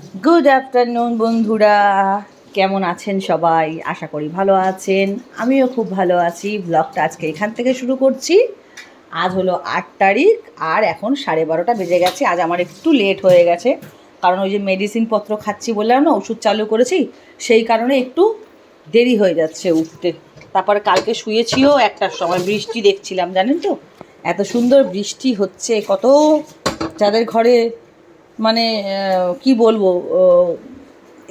Good afternoon বন্ধুরা। কেমন আছেন সবাই? আশা করি ভালো আছেন। আমিও খুব ভালো আছি। ব্লগটা আজকে এখান থেকে শুরু করছি। আজ হলো আট তারিখ, আর এখন সাড়ে বারোটা বেজে গেছে। আজ আমার একটু লেট হয়ে গেছে। কারণ ওই যে মেডিসিন পত্র খাচ্ছি বললাম না, ওষুধ চালু করেছি, সেই কারণে একটু দেরি হয়ে যাচ্ছে উঠতে। তারপরে কালকে শুয়েছিও, একটার সময় বৃষ্টি দেখছিলাম, জানেন তো? এত সুন্দর বৃষ্টি হচ্ছে, কত যাদের ঘরে মানে কি বলব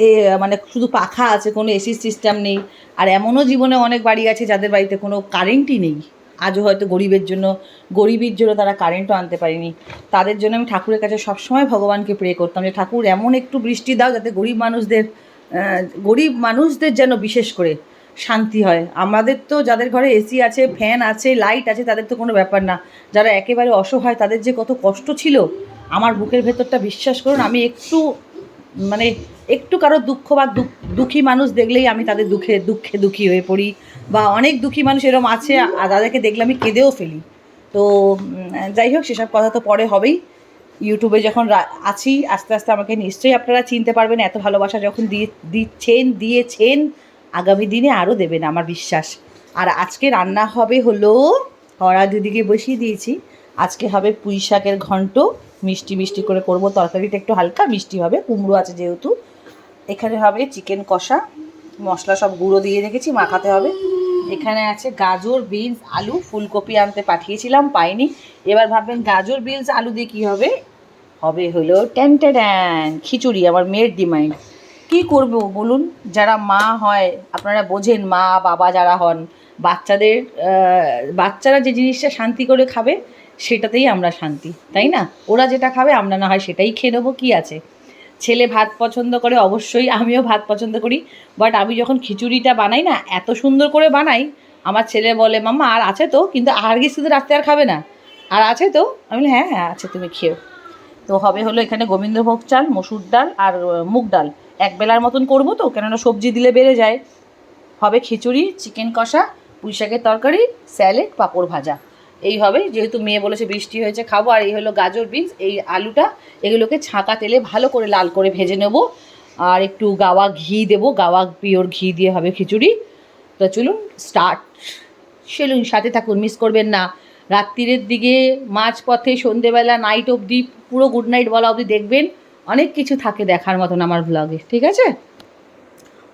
এ মানে শুধু পাখা আছে, কোনো এসি সিস্টেম নেই। আর এমনও জীবনে অনেক বাড়ি আছে যাদের বাড়িতে কোনো কারেন্টই নেই। আজও হয়তো গরিবের জন্য গরিবের জন্য তারা কারেন্টও আনতে পারেনি। তাদের জন্য আমি ঠাকুরের কাছে সবসময় ভগবানকে প্রে করতাম যে, ঠাকুর, এমন একটু বৃষ্টি দাও যাতে গরিব মানুষদের গরিব মানুষদের যেন বিশেষ করে শান্তি হয়। আমাদের তো যাদের ঘরে এসি আছে ফ্যান আছে লাইট আছে, তাদের তো কোনো ব্যাপার না। যারা একেবারে অসহায়, তাদের যে কত কষ্ট ছিল আমার বুকের ভেতরটা বিশ্বাস করুন, আমি একটু মানে একটু কারও দুঃখ বা দুঃখ- মানুষ দেখলেই আমি তাদের দুঃখে দুঃখে দুঃখী হয়ে পড়ি বা অনেক দুঃখী মানুষ এরকম আছে তাদেরকে দেখলে আমি কেঁদেও ফেলি। তো যাই হোক, সেসব কথা তো পরে হবেই। ইউটিউবে যখন আছি, আস্তে আস্তে আমাকে নিশ্চয়ই আপনারা চিনতে পারবেন, এত ভালোবাসা যখন দিয়ে, দিচ্ছেন, দিয়েছেন, আগামী দিনে আরও দেবেন আমার বিশ্বাস। আর আজকে রান্না হবে হলো হরা দিদিকে বসিয়ে দিয়েছি। আজকে হবে পুঁই শাকের ঘন্ট। মিষ্টি মিষ্টি করে করব। তরকারিটা একটু হালকা মিষ্টি হবে, কুমড়ো আছে যেহেতু। এখানে হবে চিকেন কষা, মশলা সব গুঁড়ো দিয়ে রেখেছি, মাখাতে হবে। এখানে আছে গাজর, বিনস, আলু, ফুলকপি আনতে পাঠিয়েছিলাম, পাইনি। এবার ভাববেন গাজর, বিনস, আলু দিয়ে কী হবে? হবে হলো ট্যান খিচুড়ি, আমার মেয়ের ডিমান্ড। কি করব বলুন? যারা মা হয়, আপনারা বোঝেন, মা, বাবা যারা হন, বাচ্চাদের বাচ্চারা যে জিনিসটা শান্তি করে খাবে সেটাতেই আমরা শান্তি, তাই না? ওরা যেটা খাবে, আমরা না হয় সেটাই খেয়ে নেব, কী আছে? ছেলে ভাত পছন্দ করে, অবশ্যই আমিও ভাত পছন্দ করি বাট আমি যখন খিচুড়িটা বানাই না, এত সুন্দর করে বানাই, আমার ছেলে বলে, মাম্মা, আর আছে তো? কিন্তু আর শুধু রাত্রে আর খাবে না। আর আছে তো? আমি হ্যাঁ হ্যাঁ আছে, তুমি খেও তো হবে হলো এখানে গোবিন্দভোগ চাল, মসুর ডাল আর মুগ ডাল। এক বেলার মতন করব তো, কেননা সবজি দিলে বেড়ে যায়। হবে খিচুড়ি, চিকেন কষা পুঁই শাকের তরকারি, স্যালেড, পাঁপড় ভাজা। এই হবে। যেহেতু মেয়ে বলেছে বৃষ্টি হয়েছে, খাব। আর এই হলো গাজর বিনস, এই আলুটা এগুলোকে ছাঁকা তেলে ভালো করে লাল করে ভেজে নেব। আর একটু গাওয়া ঘি দেবো। গাওয়া পিওর ঘি দিয়ে হবে খিচুড়ি। তো চলুন স্টার্ট। চলুন সাথে থাকুন, মিস করবেন না। রাত্রিরের দিকে, মাঝপথে, সন্ধেবেলা, নাইট অবধি, পুরো গুড নাইট বলা অবধি দেখবেন। অনেক কিছু থাকে দেখার মতন আমার ব্লগে ঠিক আছে?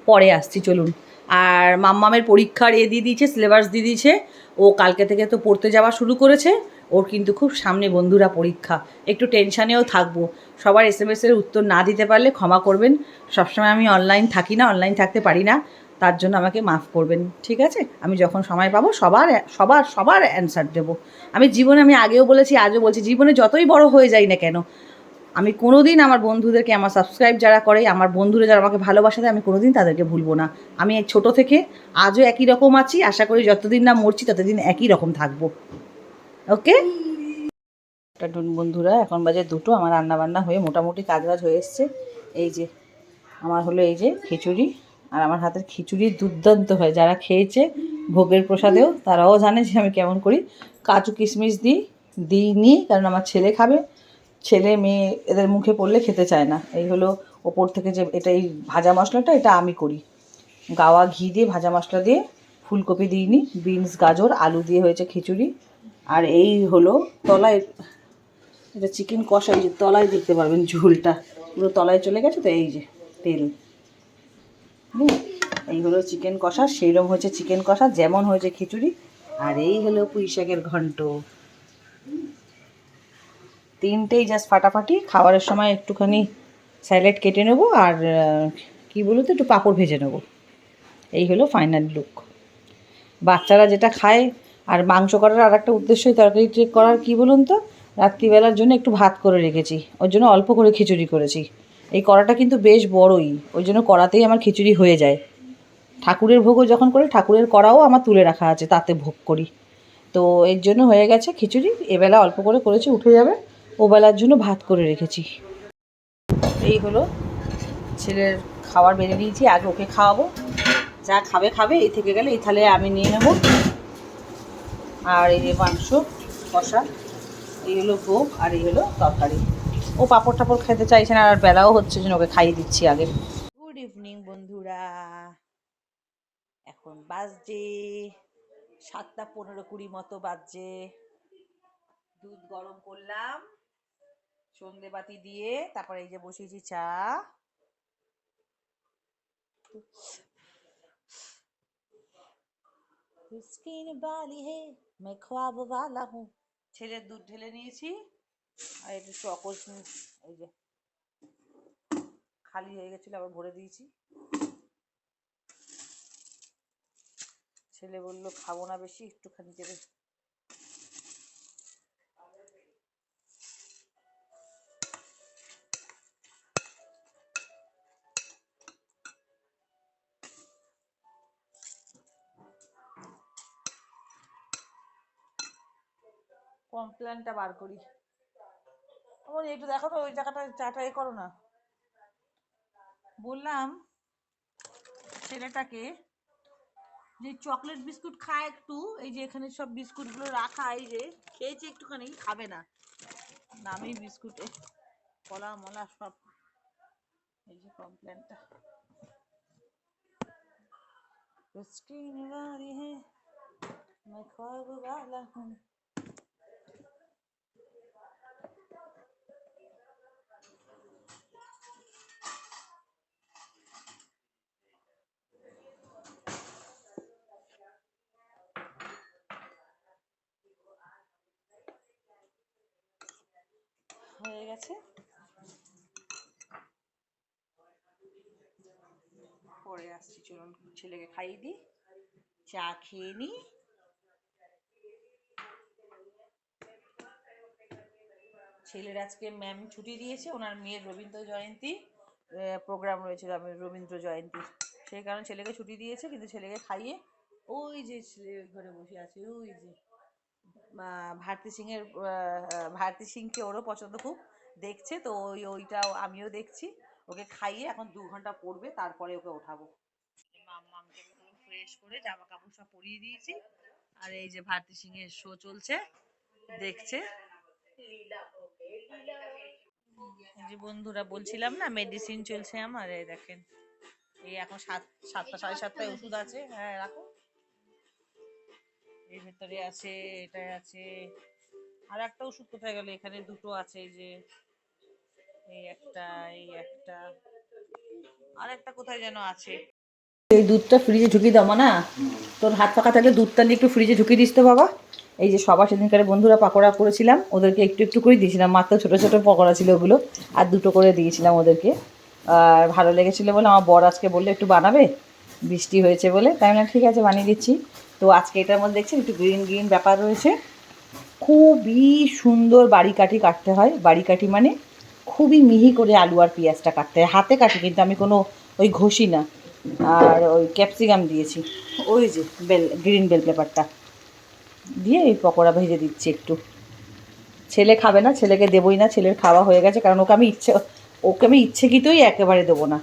পরে আসছি, চলুন। আর মাম্মামের পরীক্ষার এ দিয়ে দিয়েছে সিলেবাস দিয়ে দিয়েছে। ও কালকে থেকে তো পড়তে যাওয়া শুরু করেছে। ওর কিন্তু খুব সামনে বন্ধুরা পরীক্ষা। একটু টেনশানেও থাকব। সবার এস এম এসের উত্তর না দিতে পারলে ক্ষমা করবেন। সবসময় আমি অনলাইন থাকি না অনলাইন থাকতে পারি না। তার জন্য আমাকে মাফ করবেন, ঠিক আছে? আমি যখন সময় পাবো, সবার সবার সবার অ্যান্সার দেবো। আমি জীবনে, আমি আগেও বলেছি, আজও বলছি, জীবনে যতই বড় হয়ে যাই না কেন আমি কোনো দিন আমার বন্ধুদেরকে, আমার সাবস্ক্রাইব যারা করে, আমার বন্ধুরা যারা আমাকে ভালোবাসা দেয় আমি কোনো দিন তাদেরকে ভুলবো না। আমি ছোটো থেকে আজও একই রকম আছি, আশা করি যতদিন না মরছি, ততদিন একই রকম থাকব। ওকে? টাটুন বন্ধুরা, এখন বাজে দুটো, আমার রান্না বান্না হয়ে মোটামুটি কাজ বাজ হয়ে এসছে। এই যে, আমার হলো এই যে খিচুড়ি, আর আমার হাতের খিচুড়ি দুর্দান্ত হয়। যারা খেয়েছে ভোগের প্রসাদেও, তারাও জানে যে আমি কেমন করি। কাজু কিশমিশ দিই, দিইনি, কারণ আমার ছেলে খাবে। ছেলে মেয়ে এদের মুখে পড়লে খেতে চায় না। এই হলো ওপর থেকে যে এটা এই ভাজা মশলাটা, এটা আমি করি। গাওয়া ঘি দিয়ে ভাজা মশলা দিয়ে ফুলকপি দিইনি, বিনস, গাজর, আলু দিয়ে হয়েছে খিচুড়ি। আর এই হলো তলায়, এটা চিকেন কষা যে তলায় দেখতে পারবেন ঝোলটা। পুরো তলায় চলে গেছে তো, এই যে তেল। এই হলো চিকেন কষা সেইরকম হয়েছে চিকেন কষা, যেমন হয়েছে খিচুড়ি। আর এই হলো পুঁই শাকের ঘন্ট। তিনটেই জাস্ট ফাটাফাটি, খাবারের সময় একটুখানি স্যালাড কেটে নেব আর কি বলো তো একটু পাঁপড় ভেজে নেব। এই হলো ফাইনাল লুক বাচ্চারা যেটা খায়, আর মাংস করার আর একটা উদ্দেশ্যই তরকারি করার, কি বলুন তো, রাত্রিবেলার জন্য একটু ভাত করে রেখেছি, ওর জন্য অল্প করে খিচুড়ি করেছি। এই কড়াটা কিন্তু বেশ বড়ই, ওই জন্য কড়াতেই আমার খিচুড়ি হয়ে যায়। ঠাকুরের ভোগও যখন করি, ঠাকুরের কড়াও আমার তুলে রাখা আছে, তাতে ভোগ করি। তো এর জন্য হয়ে গেছে খিচুড়ি, এবেলা অল্প করে করেছি, উঠে যাবে। ওবেলার জন্য ভাত করে রেখেছি। এই হলো ছেলের খাবার বেড়ে দিয়েছি আগে ওকে খাওয়াবো। যা খাবে খাবে এই থেকে গেলে এই থালে আমি নিয়ে নেব। আর এই যে মাংস কষা এই হলো ভোগ আর এই হলো তরকারি। ও পাপড় টাপড় খেতে চাইছে না আর বেলাও হচ্ছে জন্য ওকে খাইয়ে দিচ্ছি আগে। গুড ইভিনিং বন্ধুরা। এখন বাজছে সাতটা পনেরো কুড়ি মতো বাজছে। দুধ গরম করলাম। সন্ধে বাতি দিয়ে তারপরে এই যে বসিয়েছি চা। ছেলের দুধ ঢেলে নিয়েছি। আর একটু চকোস এই যে খালি হয়ে গেছিল আবার ভরে দিয়েছি। ছেলে বলল খাব না বেশি একটুখানি করে কমপ্লেনটা বার করি আমার একটু দেখো তো ওই জায়গাটা চাটা এ করো না বললাম ছেলেটাকে যে চকলেট বিস্কুট খায় একটু এই যে এখানে সব বিস্কুটগুলো রাখা এই যে খেয়েছে একটুখানি খাবে না নামি বিস্কুটে কলা মলা সব এই যে কমপ্লেনটা उसकी निगाहें हैं मैं ख्वाब वाला हूँ গেছে পরে আসছি, চলুন ছেলেকে খাইয়ে দিই। চা খেয়ে নিই। ছেলের আজকে ম্যাম ছুটি দিয়েছে, ওনার মেয়ের রবীন্দ্র জয়ন্তী প্রোগ্রাম রয়েছে রবি- রবীন্দ্র জয়ন্তী। সেই কারণে ছেলেকে ছুটি দিয়েছে, কিন্তু ছেলেকে খাইয়ে ওই যে ছেলে ঘরে বসে আছে, ওই যে ভারতী সিং এর ভারতী সিংকে ওরও পছন্দ খুব। দেখছে, তো ওই, ওইটাও আমিও দেখছি। ওকে খাইয়ে এখন দু ঘণ্টা পড়বে, তারপরে ওকে ওঠাবো। মাম্মামকে ফ্রেশ করে জামা কাপড় সব পরিয়ে দিয়েছি। আর এই যে ভারতী সিং এর শো চলছে, দেখছে। যে বন্ধুরা, বলছিলাম না মেডিসিন চলছে আমার, এই দেখেন। এই এখন সাত, সাতটা, সাড়ে সাতটায় ওষুধ আছে। হ্যাঁ রাখো। এর ভেতরে আছে এটা আছে। আর একটা ওষুধ কোথায় গেল? এখানে দুটো আছে, এই যে এই একটা এই একটা। আর একটা কোথায় যেন আছে? এই দুধটা ফ্রিজে ঢুকিয়ে দাও না তোর হাত ফাঁকা থাকলে দুধটা নিয়ে একটু ফ্রিজে ঢুকিয়ে দিস তো, বাবা। এই যে সবার সেদিনকারে বন্ধুরা পাকোড়া করেছিলাম, ওদেরকে একটু একটু করে দিয়েছিলাম। মাত্র ছোটো ছোটো পকোড়া ছিল ওগুলো, আর দুটো করে দিয়েছিলাম ওদেরকে। আর ভালো লেগেছিলো বলে আমার বর আজকে বললে, একটু বানাবে? বৃষ্টি হয়েছে বলে। তাই না ঠিক আছে, বানিয়ে দিচ্ছি। তো আজকে এটার মধ্যে দেখছি একটু গ্রিন গ্রিন ব্যাপার রয়েছে। খুবই সুন্দর বাড়ি কাঠি কাটতে হয়। বাড়ি কাঠি মানে খুবই মিহি করে আলু আর পেঁয়াজটা কাটতে হয়। হাতে কাটি, কিন্তু আমি কোনো ওই ঘষি না। আর ওই ক্যাপসিকাম দিয়েছি। ওই যে বেল, গ্রিন বেল পেপারটা। দিয়ে এই পকোড়া ভেজে দিচ্ছি একটু। ছেলে খাবে না, ছেলেকে দেবই না, ছেলের খাওয়া হয়ে গেছে, কারণ ওকে আমি ইচ্ছে, ওকে আমি ইচ্ছেকৃতই একেবারে দেবো না।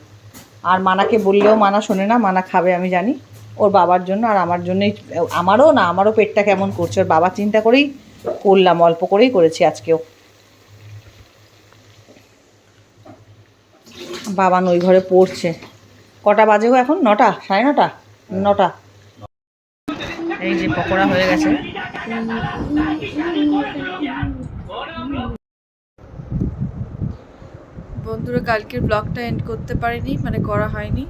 আর মানাকে বললেও মানা শোনে না, মানা খাবে, আমি জানি। ওর বাবার জন্য আর আমার জন্যই, আমারও না, আমারও পেটটা কেমন করছে। ওর বাবা চিন্তা করেই করলাম, অল্প করেই করেছি আজকেও। বাবা ওই ঘরে পড়ছে। কটা বাজে গো এখন? নটা? সাড়ে নটা? নটা। এই যে পকোড়া হয়ে গেছে। বন্ধুরা কালকের ব্লগটা এন্ড করতে পারিনি মানে করা হয়নি।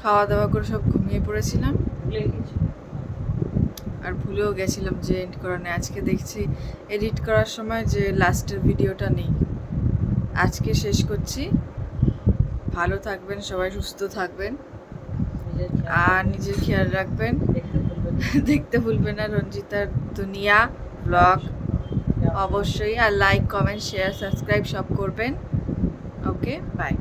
খাওয়া দাওয়া করে সব ঘুমিয়ে পড়েছিলাম। আর ভুলেও গেছিলাম যে এন্ড করা নেই। আজকে দেখছি এডিট করার সময় যে লাস্টের ভিডিওটা নেই। আজকে শেষ করছি। ভালো থাকবেন সবাই সুস্থ থাকবেন। আর নিজের খেয়াল রাখবেন। দেখতে ভুলবেন না। রঞ্জিতার দুনিয়া ব্লগ অবশ্যই আর লাইক কমেন্ট শেয়ার সাবস্ক্রাইব সব করবেন। Okay bye